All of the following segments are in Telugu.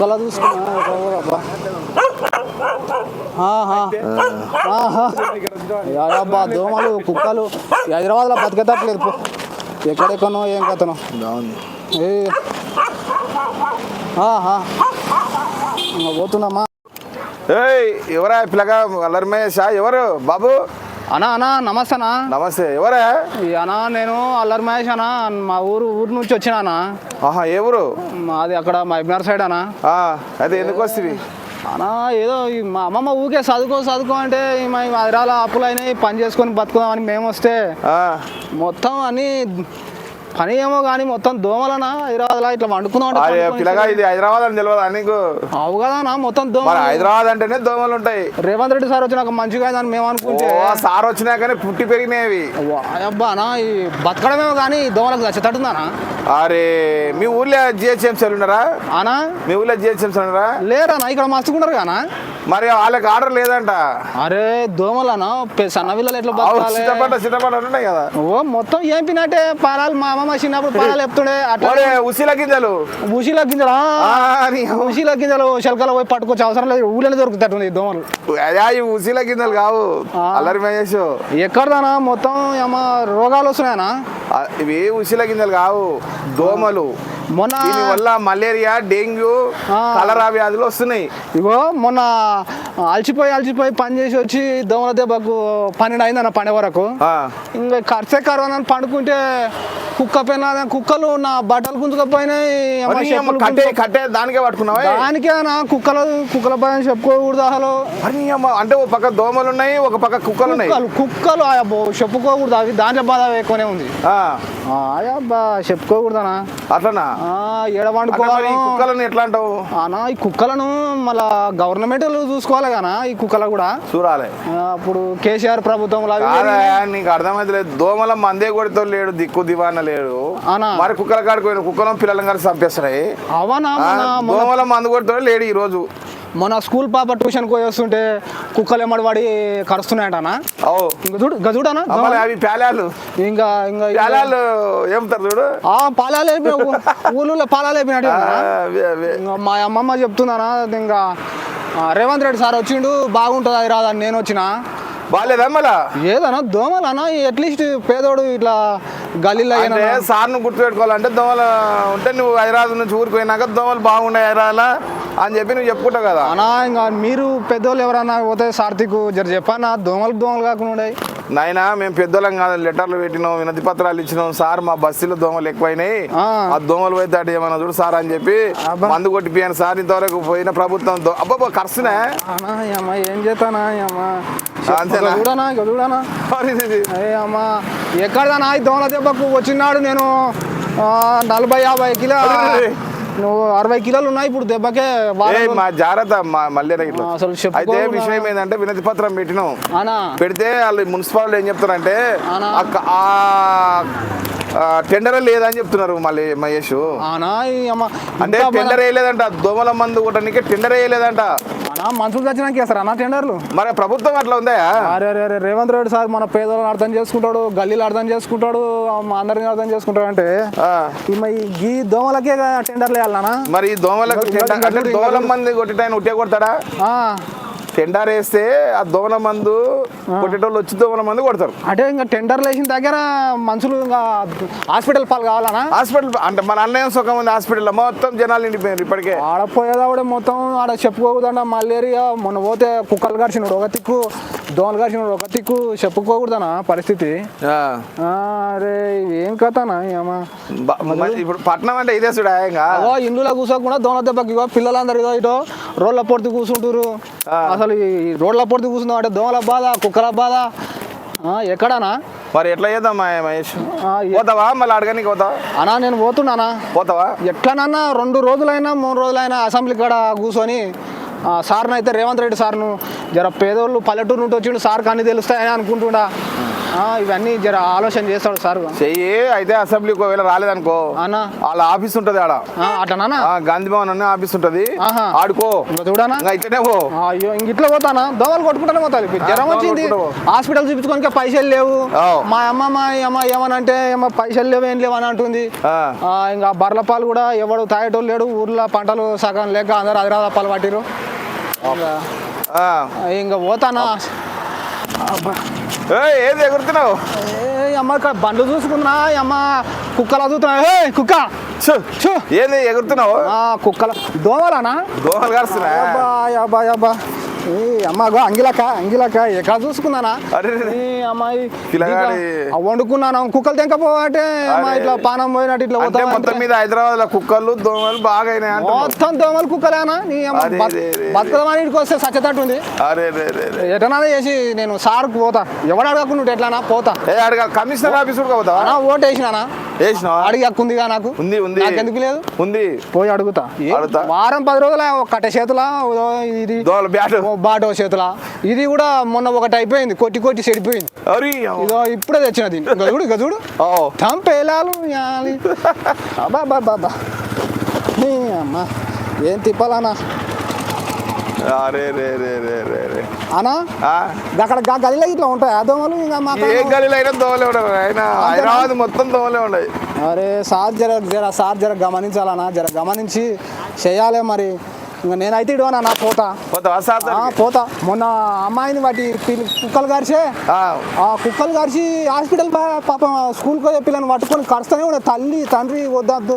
కుక్కలా చూసుకున్నా. అబ్బా దోమలు కుక్కలు. హైదరాబాద్లో బతికేటట్లేదు పో. ఎక్కడెక్కనో ఏం కథనో. ఏ. పోతున్నామా? ఏయ్ ఎవరా పిల్లగా? అల్లరి మహేషా ఎవరు? బాబు? అన్నా అన్నా నమస్తే అన్నా నమస్తే. ఎవరా? ఈ అన్నా నేను అల్లరి మహేష్ అన్నా మా ఊరు ఊరు నుంచి వచ్చినానా ఆహా ఏ ఊరు? మాది అక్కడ మైబ్నర్ సైడ్ ఆ, అయితే ఎందుకు వస్తుంది అన్నా ఏదో మా అమ్మమ్మ ఊకే చదువుకో చదువుకో అంటే మా హైదరాబాద్ అప్పులు అయినాయి పని చేసుకొని బతుకుదామని మేము వస్తే మొత్తం అన్ని పని ఏమో కానీ మొత్తం దోమలనా? హైదరాబాద్లో ఇట్లా వండుకుందాం అంటే అరే పండుకొని పిల్లగా ఇది హైదరాబాద్ అని తెలియదా నీకు? అవు కదా మొత్తం దోమలు. హైదరాబాద్ అంటేనే దోమలు ఉంటాయి. రేవంత్ రెడ్డి సార్ వచ్చినాక మంచిగా అయిందని మేము అనుకుంటే. సార్ వచ్చినాకనే పుట్టి పెరిగినాయి అబ్బా అన్నా ఈ బతకడమేమో కానీ దోమలకు చచ్చేటట్టుందనా అరే మీ ఊర్లో జిహెచ్ఎంసీ ఉన్నారా? అనా? మీ ఊర్లో జిహెచ్ఎంసీ ఉన్నారా? లేరన్నా ఇక్కడ మస్తుకుంటారు కానా మరి వాళ్ళకి ఆర్డర్ లేదంట. అరే దోమలనా? సన్న పిల్లలు ఎట్లా సిద్ధపడ్డ సిద్ధపడ్డ ఉన్నాయి కదా. ఓ మొత్తం ఏం పినట్టే పాలాలు మా అమ్మమ్మ చిన్నప్పుడు పాలాలు చెప్తుండే. అట్లా ఉసిల గింజలు. ఊసిలో గింజలు? అమ్మ. ఊసిలో గింజలు శల్కలు పోయి పట్టుకోవచ్చు అవసరం లేదు. ఊళ్ళో దొరుకుతుంది ఈ దోమలు. అయ్యా ఈ ఉసిల గింజలు కావు. అల్లరి మహేష్. ఎక్కడదానా మొత్తం ఏమ రోగాలు వస్తున్నాయనా? ఇవి ఉసిల గింజలు కావు. దోమలు. మొన్న వల్ల మలేరియా డెంగ్యూ. కలరా వ్యాధులు వస్తున్నాయి. ఇగో మొన్న అలసిపోయి అలసిపోయి పని చేసి వచ్చి దోమల దెబ్బకు పన్నెండు అయిందన్న పని వరకు ఇంకా ఖర్చే కరోనా పండుకుంటే కుక్క పైన కుక్కలు నా బట్టలు గుంజుకపోయినాయి కట్టే దానికే పట్టుకున్నావా? దానికే నా కుక్కలు కుక్కల పైన చెప్పుకోకూడదు అసలు. అంటే ఒక పక్క దోమలు ఉన్నాయి ఒక పక్క కుక్కలు ఉన్నాయి కుక్కలు చెప్పుకోకూడదు అవి దాంట్లో బాధ ఎక్కువనే ఉంది. ఆ, అబ్బా చెప్పుకోకూడదనా అట్లనా ఏడ వండుకోవాలి కుక్కలను ఎట్లా అంటావు? అనా ఈ కుక్కలను మళ్ళా గవర్నమెంట్ చూసుకోవాలి కానా ఈ కుక్కలు కూడా. చూడాలి. అప్పుడు కేసీఆర్ ప్రభుత్వంలో అవి కాదా నీకు అర్థమైతే లేదు. దోమల మందే కొడితో లేడు దిక్కు దివాన లేడు. అవునా? మరి కుక్కల కాడికి పోయిన కుక్కలను పిల్లలను కలిసి చంపేస్తున్నాయి అవనా దోమల మందు కొడితో లేడు ఈ రోజు మొన్న స్కూల్ పాప ట్యూషన్ పోయి వస్తుంటే కుక్కలు ఎమ్మడి పడి కరుస్తున్నాయంటనా? అవు. ఇంకా చూడు ఇంకా చూడనా? అవి ప్యాలాలు ఇంకా ఇంకా ప్యాలాలు ఏముతారు చూడు? ఆ పాలాలు ఊళ్ళో పాలాలు అయిపోయినట్టు మా అమ్మమ్మ చెప్తున్నానా? ఇంకా రేవంత్ రెడ్డి సార్ వచ్చిండు బాగుంటుంది అది రాదని నేను వచ్చిన. బాగాలేదా మళ్ళా? ఏదన్నా దోమలన్నా అట్లీస్ట్ పేదోడు ఇట్లా గల్లీలో అంటే సార్ను గుర్తుపెట్టుకోవాలంటే దోమలు ఉంటే నువ్వు హైదరాబాద్ నుంచి ఊరికి పోయినాక దోమలు బాగున్నాయి హైదరాబాద్ అని చెప్పి నువ్వు చెప్పుకుంటావు కదా అనా ఇంకా మీరు పెద్దోళ్ళు ఎవరన్నా పోతే సార్థిక్ జర చెప్పన్నా దోమలు దోమలు కాకుండా నాయనా మేము పెద్దోళ్ళం కాదు లెటర్లు పెట్టినాం వినతి పత్రాలు ఇచ్చినాం సార్ మా బస్సులో దోమలు ఎక్కువైనాయి ఆ. దోమలు పోయి దాటి ఏమన్నా చూడు సార్ అని చెప్పి అబ్బా. మందు కొట్టిపోయాను సార్ ఇంతవరకు పోయిన ప్రభుత్వం అబ్బబ్బా ఖర్చునే ఏం చేస్తానా? చూడనా చూడనా అమ్మ ఎక్కడదానా దోమల దెబ్బకు వచ్చినాడు నేను నలభై యాభై కిలో. నువ్వు అరవై కిలోలు ఉన్నాయి ఇప్పుడు దెబ్బకే మా జాగ్రత్త మళ్ళీ అసలు అయితే విషయం ఏంటంటే వినతి పత్రం పెట్టినాం. పెడితే వాళ్ళు మున్సిపాలిటీ ఏం చెప్తారంటే ఆ టెండర్ లేదని చెప్తున్నారు మళ్ళీ మహేష్. అంటే టెండర్ వేయలేదంట దోమల మందు కొట్టడానికి టెండర్ వేయలేదంట మనుషులు వచ్చినాక వేస్తారు అన్న టెండర్లు? మరి ప్రభుత్వం అట్లా ఉందా? అరే అరే అరే రేవంత్ రెడ్డి సార్ మన పేదలను అర్థం చేసుకుంటాడు గల్లీలు అర్థం చేసుకుంటాడు మా అందరిని అర్థం చేసుకుంటాడు అంటే ఈ దోమలకే టెండర్లు వేయాలనా మరి ఈ దోమలకు దోమల. మంది కొట్టేటాయన ఉట్టే కొడతాడా? ఆ, టెండర్ వేస్తే ఆ దోమల మందు కొట్టేటోళ్ళు వచ్చి దోమల మందు కొడతారు. అంటే ఇంకా టెండర్లు వేసిన దగ్గర మనుషులు ఇంకా హాస్పిటల్ పాలు కావాలనా? హాస్పిటల్ అంటే మన అన్నయ్య సుఖం ఉంది హాస్పిటల్లో. మొత్తం జనాలు నిండిపోయారు ఇప్పటికే. ఆడ పోయేదావిడ మొత్తం ఆడ చెప్పుకోకూడదంట మలేరియా మొన్న పోతే కుక్కలు కరిచినాడు ఒక తిక్కు. దోమలు కరిచినాడు ఒక తిక్కు చెప్పుకోకూడదనా పరిస్థితి? అరే ఏం కథనా ఏమా ఇప్పుడు పట్నం అంటే ఇదే చూడ అగో ఇండ్లలో కూర్చోకుండా దోమల దెబ్బకి పిల్లలందరూ ఇగో ఇటో రోడ్ల పొడితే కూర్చుంటారు అసలు ఈ రోడ్ల పొడితే కూర్చుందాం అంటే దోమల బాధ కుక్కల బాధ. ఎక్కడానా? మరి ఎట్లా చేద్దాం మా మహేష్? పోతావా? మళ్ళీ అడగనికి పోతావా? అనా నేను పోతున్నానా? పోతావా? ఎట్లనన్నా రెండు రోజులైనా మూడు రోజులైనా అసెంబ్లీ కాడ కూర్చొని సార్ని అయితే రేవంత్ రెడ్డి సార్ను జర పేదోళ్ళు పల్లెటూరు నుండి వచ్చిండు సార్ అన్ని తెలుస్తాయని అనుకుంటుండా. ఆ, ఇవన్నీ జర ఆలోచన చేస్తాడు సార్. చెయ్యి అయితే అసెంబ్లీకి ఒకవేళ రాలేదనుకో. అన్న. వాళ్ళ ఆఫీస్ ఉంటది ఆడ. ఆ, గాంధీ భవన్ అనే ఆఫీస్ ఉంటది. ఆడుకో. చూడనా? ఇట్లనే పో. అయ్యో ఇంక ఇట్లా పోతానా? దోమలు కొట్టుకుంటానే ఇప్పుడు. జ్వరం వచ్చింది. హాస్పిటల్ చూపించుకోనికే పైసలు లేవు. మా అమ్మ మా అమ్మ ఏమనంటే ఏమో పైసలు లేవు ఏం లేవు అని అంటుంది. ఇంకా బర్ల పాలు కూడా ఎవడు తాగేటోళ్ళు లేడు. ఊర్లో పంటలు సగం లేక అందరు అదిరాద పాలు పట్టిరు ఇంకా ఆ. ఇంకా పోతానా? ఏది ఎగురుతున్నావు? ఏ అమ్మ ఇక్కడ బండ్లు చూసుకున్నా అమ్మ కుక్కలా చూస్తున్నా. ఏ కుక్క. ఏంది ఎగురుతున్నావు? ఆ, కుక్కల దోమలానా? దోమలు కరుస్తున్నా అబ్బా అబ్బా అబ్బా. ఈ అమ్మ గో అంగిలక అంగిలక ఎక్కడ చూసుకున్నానా. ఈ అమ్మాయి వండుకున్నాను? కుక్కలు తెంకపోతే. ఇట్లా పానం పోయినట్టు ఇట్లా పోతా మొత్తం మీద హైదరాబాద్లో కుక్కలు దోమలు బాగా అయినాయి. మొత్తం దోమలు కుక్కలేనా నీ అమ్మ అరే, బత్- రే, రే, రే. బతకదమని ఇక్కడికి వస్తే సచ్చతట్టు ఉంది ఎటనా చేసి నేను సార్కు పోతా. ఎవడు అడగకుండా ఎట్లానా పోతా. అడగ కమిషనర్ ఆఫీస్ కూడా అనా ఓటు వేసినానా అడిగి హక్కుందిగా నాకు. ఉంది ఉంది. నాకెందుకు లేదు? ఉంది. పోయి అడుగుతా. వారం పది రోజుల కట్ట చేతుల ఇది బాటో చేతుల. ఇది కూడా మొన్న ఒకటి అయిపోయింది కొట్టి కొట్టి చెడిపోయింది. ఇదో ఇప్పుడే తెచ్చినది ఇంకా చూడు ఇంకా చూడు. ఓ. తంపేలాలు యాలి. అబ్బా అబ్బా అబ్బా, అబ్బా నీ అమ్మ ఏం తిప్పాలన్నా? అరే రే రే రే రే రే అనా? అక్కడ గదిలో ఇట్లా ఉంటాయి? ఆ దోమలు ఇంకా మా ఏ గలీలో అయినా దోమలే ఉండరు ఆయన హైదరాబాద్ మొత్తం దోమలే ఉన్నాయి అరే సార్ జర జర సార్ జర గమనించాలన్నా జర గమనించి చేయాలి మరి. ఇంకా నేనైతే ఇడవనా నా పోతా. పోతా. మొన్న అమ్మాయిని వాటి కుక్కలు గారిచే. ఆ. కుక్కలు కరిచి హాస్పిటల్ పాపం స్కూల్కి పోయే పిల్లని పట్టుకొని కరుస్తూనే కూడా తల్లి తండ్రి వద్దద్దు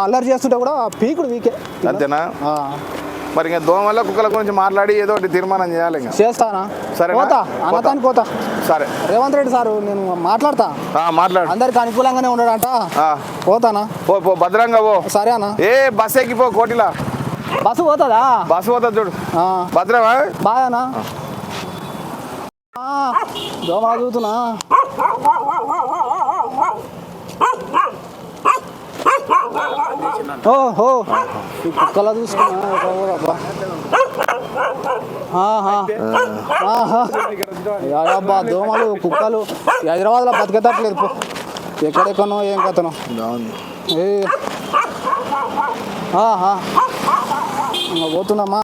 అల్లరి చేస్తుంటే కూడా పీకుడు వీకే. అంతేనా? మరి ఇంకా దోమల కుక్కల గురించి మాట్లాడి ఏదో ఒకటి తీర్మానం చేయాలి ఇంకా. చేస్తానా? సరేనా? పోతా అన్నతానికి పోతా. సరే. రేవంత్ రెడ్డి సారు నేను మాట్లాడతా. మాట్లాడు. అందరికి అనుకూలంగానే ఉన్నాడంట. పోతానా? పో పో భద్రంగా పో. సరే అన్న. ఏ బస్ ఎక్కిపో కోటిలా. బస్సు పోతుందా? బస్సు పోతుంది చూడు. భద్రమా? ఆ, దోమలు చూస్తున్నా ఓహో కుక్కలా చూసుకున్నా. దోమలు కుక్కలు. హైదరాబాద్లో బతికేటట్లేదు పో. ఎక్కడెక్కనో ఏం కథనో. ఇంకా పోతున్నామా?